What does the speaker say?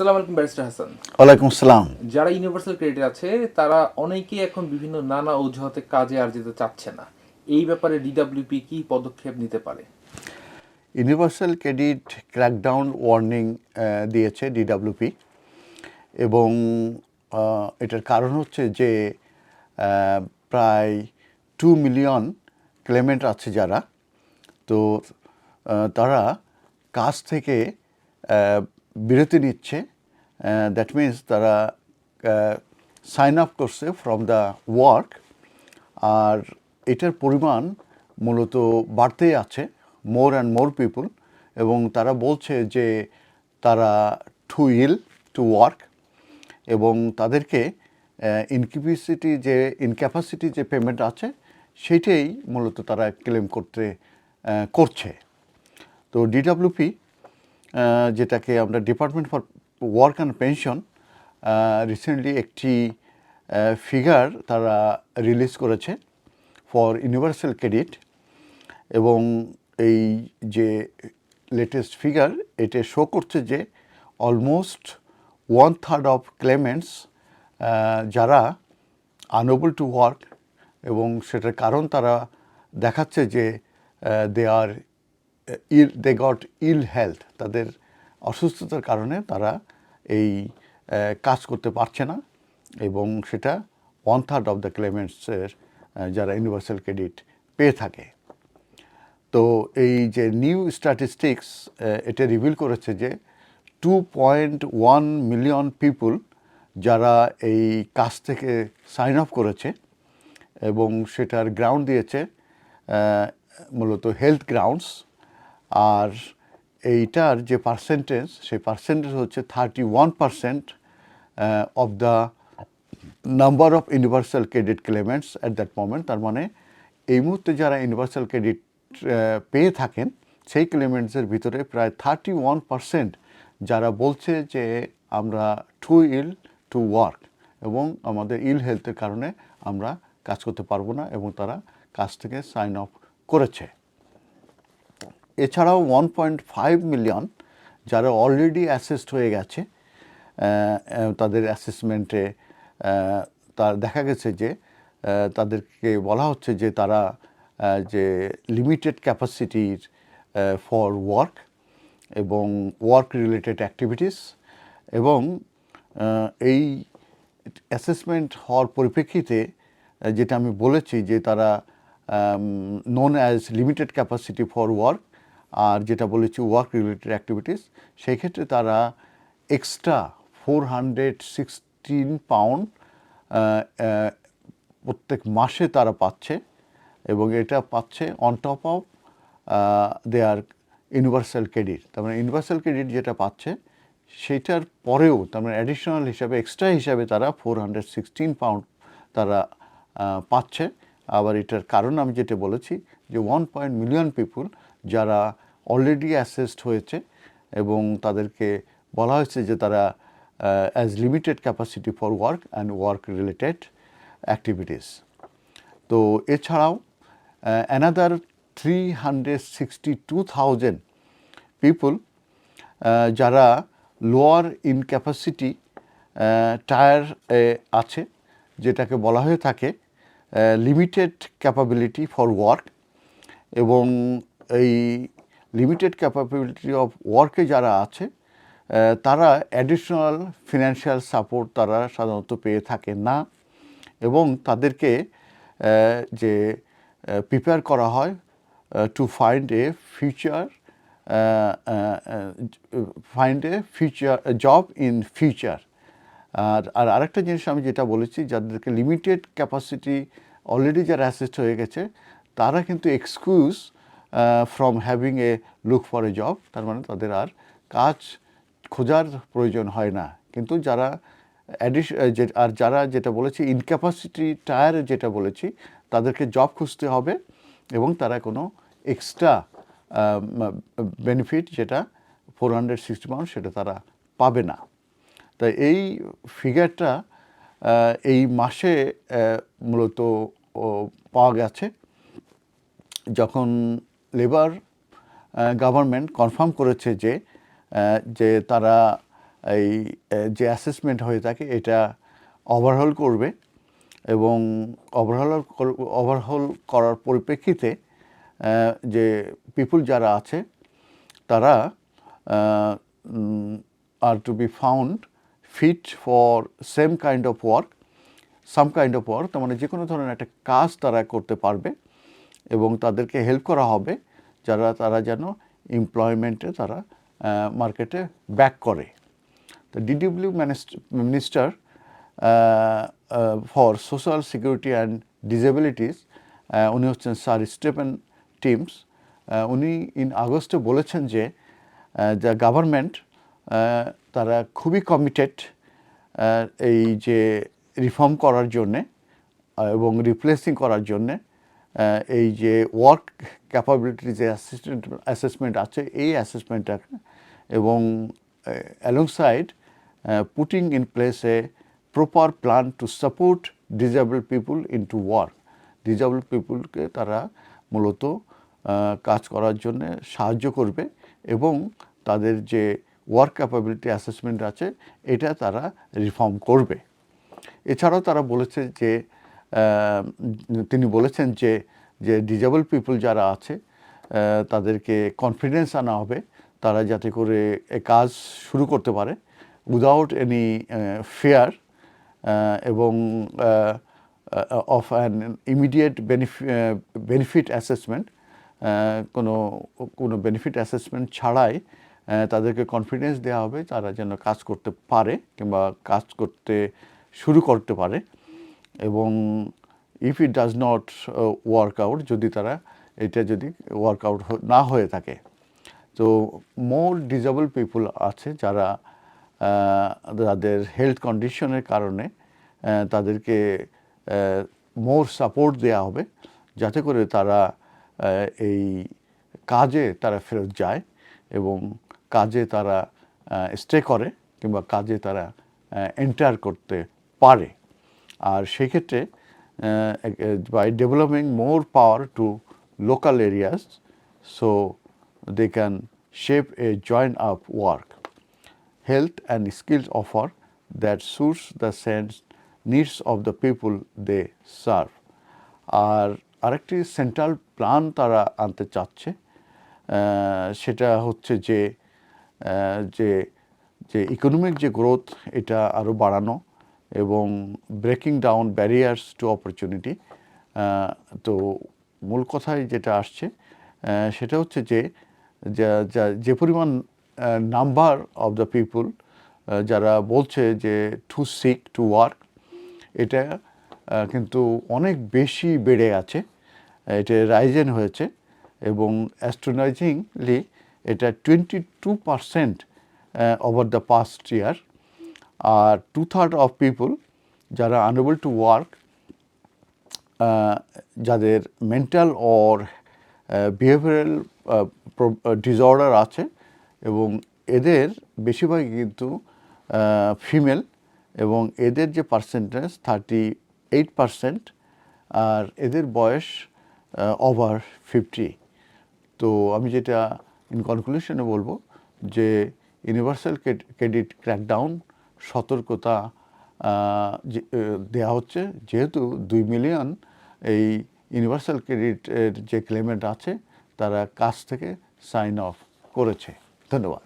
আসসালামু আলাইকুম ব্যারিস্টার হাসান। ওয়ালাইকুম আসসালাম। যারা ইউনিভার্সাল ক্রেডিট আছে তারা অনেকেই এখন বিভিন্ন নানা অজুহাতে কাজে আর যেতে চাচ্ছে না। এই ব্যাপারে ডিডাব্লিউপি কি পদক্ষেপ নিতে পারে? ইউনিভার্সাল ক্রেডিট ক্র্যাকডাউন ওয়ার্নিং দিয়েছে ডিডাব্লিউপি এবং এটার কারণ হচ্ছে যে প্রায় টু মিলিয়ন ক্লেমেন্ট আছে যারা। তো তারা কাজ থেকে বিরতি নিচ্ছে দ্যাট মিন্স তারা সাইন আপ করছে ফ্রম দ্য ওয়ার্ক আর এটার পরিমাণ মূলত বাড়তেই আছে মোর অ্যান্ড মোর পিপুল এবং তারা বলছে যে তারা টু ইল টু ওয়ার্ক এবং তাদেরকে ইনকিপিসিটি যে ইনক্যাপাসিটি যে পেমেন্ট আছে সেটাই মূলত তারা ক্লেম করতে করছে। তো ডিডাব্লিউপি যেটাকে আমরা department for work and pension recently একটি ফিগার তারা রিলিজ করেছে ফর ইউনিভার্সাল ক্রেডিট এবং এই যে লেটেস্ট ফিগার এটা শো করছে যে almost one third of claimants যারা আনএবল টু ওয়ার্ক এবং সেটার কারণ তারা দেখাচ্ছে যে দে আর ইল দে গট ইল হেলথ তাদের অসুস্থতার কারণে তারা এই কাজ করতে পারছে না এবং সেটা ওয়ান থার্ড অফ দ্য ক্লেমেন্টসের যারা ইউনিভার্সাল ক্রেডিট পেয়ে থাকে। তো এই যে নিউ স্ট্যাটিস্টিক্স এটা রিভিল করেছে যে two point one million people যারা এই কাজ থেকে সাইন আপ করেছে এবং সেটার গ্রাউন্ড দিয়েছে মূলত হেলথ গ্রাউন্ডস আর এইটার যে পার্সেন্টেজ সেই পার্সেন্টেজ হচ্ছে thirty one percent of the number of universal credit claimants at that moment তার মানে এই মুহূর্তে যারা ইউনিভার্সাল ক্রেডিট পেয়ে থাকেন, সেই ক্লেমেন্টসের ভিতরে প্রায় থার্টি ওয়ান পার্সেন্ট যারা বলছে যে আমরা টু ইল টু ওয়ার্ক এবং আমাদের ইল হেলথের কারণে আমরা কাজ করতে পারব না এবং তারা কাজ থেকে সাইন অফ করেছে। এছাড়াও ওয়ান পয়েন্ট ফাইভ মিলিয়ন যারা অলরেডি অ্যাসেসড হয়ে গেছে তাদের অ্যাসেসমেন্টে তার দেখা গেছে যে তাদেরকে বলা হচ্ছে যে তারা যে লিমিটেড ক্যাপাসিটির ফর ওয়ার্ক এবং ওয়ার্ক রিলেটেড অ্যাক্টিভিটিস এবং এই অ্যাসেসমেন্ট হওয়ার পরিপ্রেক্ষিতে যেটা আমি বলেছি যে তারা known as limited capacity for work আর যেটা বলেছি ওয়ার্ক রিলেটেড অ্যাক্টিভিটিস সেই ক্ষেত্রে তারা extra four hundred sixteen pound প্রত্যেক মাসে তারা পাচ্ছে এবং এটা পাচ্ছে on top of their universal credit তার মানে ইউনিভার্সাল ক্রেডিট যেটা পাচ্ছে, সেটার পরেও তার মানে অ্যাডিশনাল হিসাবে এক্সট্রা হিসাবে তারা ফোর হান্ড্রেড সিক্সটিন পাউন্ড তারা পাচ্ছে। আবার এটার কারণ আমি যেটা বলেছি, যে ওয়ান পয়েন্ট মিলিয়ন পিপুল যারা অলরেডি অ্যাসেসড হয়েছে এবং তাদেরকে বলা হয়েছে যে তারা as limited capacity for work and work related activities তো এছাড়াও another three hundred sixty two thousand people যারা লোয়ার ইনক্যাপাসিটি টায়ার আছে, যেটাকে বলা হয়ে থাকে লিমিটেড ক্যাপাবিলিটি ফর ওয়ার্ক এবং এই লিমিটেড ক্যাপাবিলিটি অফ ওয়ার্কে যারা আছে তারা অ্যাডিশনাল ফিনান্সিয়াল সাপোর্ট তারা সাধারণত পেয়ে থাকে না এবং তাদেরকে যে প্রিপেয়ার করা হয় to find a future find a future job in future আর আর আরেকটা জিনিস আমি যেটা বলেছি, যাদেরকে লিমিটেড ক্যাপাসিটি অলরেডি যারা অ্যাসেস্ট হয়ে গেছে, তারা কিন্তু excuse from having a look for a job তার মানে তাদের আর কাজ খোঁজার প্রয়োজন হয় না। কিন্তু যারা অ্যাডিশ আর যারা যেটা বলেছি ইনক্যাপাসিটি টায়ার যেটা বলেছি, তাদেরকে জব খুঁজতে হবে এবং তারা কোনো এক্সট্রা বেনিফিট যেটা ফোর হান্ড্রেড সিক্সটি পাউন্ড সেটা তারা পাবে না। তাই এই ফিগারটা এই মাসে মূলত পাওয়া গেছে। যখন লেবার গভর্নমেন্ট কনফার্ম করেছে যে যে তারা এই যে অ্যাসেসমেন্ট হয়ে থাকে, এটা ওভারহল করবে এবং ওভারহল ওভারহল করার পরিপ্রেক্ষিতে যে পিপুল যারা আছে, তারা are to be found fit for same kind of work some kind of work তার মানে যে কোনো ধরনের একটা কাজ তারা করতে পারবে। এবং তাদেরকে হেল্প করা হবে যারা, তারা যেন এমপ্লয়মেন্টে তারা মার্কেটে ব্যাক করে। তো DW minister for social security and disabilities উনি হচ্ছেন স্যার স্টেফেন টিমস। উনি ইন আগস্টে বলেছেন যে যা গভর্নমেন্ট তারা খুবই কমিটেড এই যে রিফর্ম করার জন্যে এবং রিপ্লেসিং করার জন্যে এই যে ওয়ার্ক ক্যাপাবিলিটি যে অ্যাসিস্ট্যান্ট অ্যাসেসমেন্ট আছে, এই অ্যাসেসমেন্টটা এবং alongside putting in place a proper plan to support disabled people into work disabled পিপুলকে তারা মূলত কাজ করার জন্য সাহায্য করবে এবং তাদের যে ওয়ার্ক ক্যাপাবিলিটি অ্যাসেসমেন্ট আছে, এটা তারা রিফর্ম করবে। এছাড়াও তারা বলেছে যে তিনি বলেছেন যে যে ডিজেবল পিপল যারা আছে তাদেরকে কনফিডেন্স আনা হবে, তারা যাতে করে কাজ শুরু করতে পারে উইদাউট এনি ফেয়ার এবং of an immediate benefit benefit assessment কোনো কোনো বেনিফিট অ্যাসেসমেন্ট ছাড়াই তাদেরকে কনফিডেন্স দেওয়া হবে তারা যেন কাজ করতে পারে কিংবা কাজ করতে শুরু করতে পারে। এবং if it does not work out যদি তারা এটা যদি ওয়ার্ক আউট না হয়ে থাকে। তো মোর ডিজেবল পিপুল আছে যারা তাদের হেলথ কন্ডিশনের কারণে তাদেরকে মোর সাপোর্ট দেওয়া হবে যাতে করে তারা এই কাজে তারা ফেরত যায় এবং কাজে তারা স্টে করে কিংবা কাজে তারা এন্টার করতে পারে। আর সেক্ষেত্রে by developing more power to local areas so they can shape a joint up work health and skills offer that suits the sense, needs of the people they serve. আর আরেকটি সেন্ট্রাল প্ল্যান তারা আনতে চাচ্ছে সেটা হচ্ছে যে যে economic যে গ্রোথ এটা আরও বাড়ানো এবং breaking down barriers to opportunity তো মূল কথায় যেটা আসছে সেটা হচ্ছে যে, যা- পরিমাণ নাম্বার অফ দ্য পিপুল যারা বলছে যে টু সিক টু ওয়ার্ক এটা কিন্তু অনেক বেশি বেড়ে আছে, এটা রাইজেন হয়েছে এবং অ্যাস্ট্রোনাইজিংলি এটা twenty two percent over the past year R two third of people যারা আনএবল টু ওয়ার্ক যাদের মেন্টাল অর বিহেভিয়ারাল ডিসঅর্ডার আছে এবং এদের বেশিরভাগই কিন্তু ফিমেল এবং এদের যে পার্সেন্টেজ থার্টি এইট পার্সেন্ট আর এদের বয়স ওভার ফিফটি তো আমি যেটা ইন কনক্লুশনে বলব যে ইউনিভার্সাল ক্রেডিট ক্র্যাকডাউন সতর্কতা দেয়া হচ্ছে। যেহেতু দুই মিলিয়ন এই ইউনিভার্সাল ক্রেডিটের যে ক্লেমেন্ট আছে, তারা কাছ থেকে সাইন অফ করেছে। ধন্যবাদ।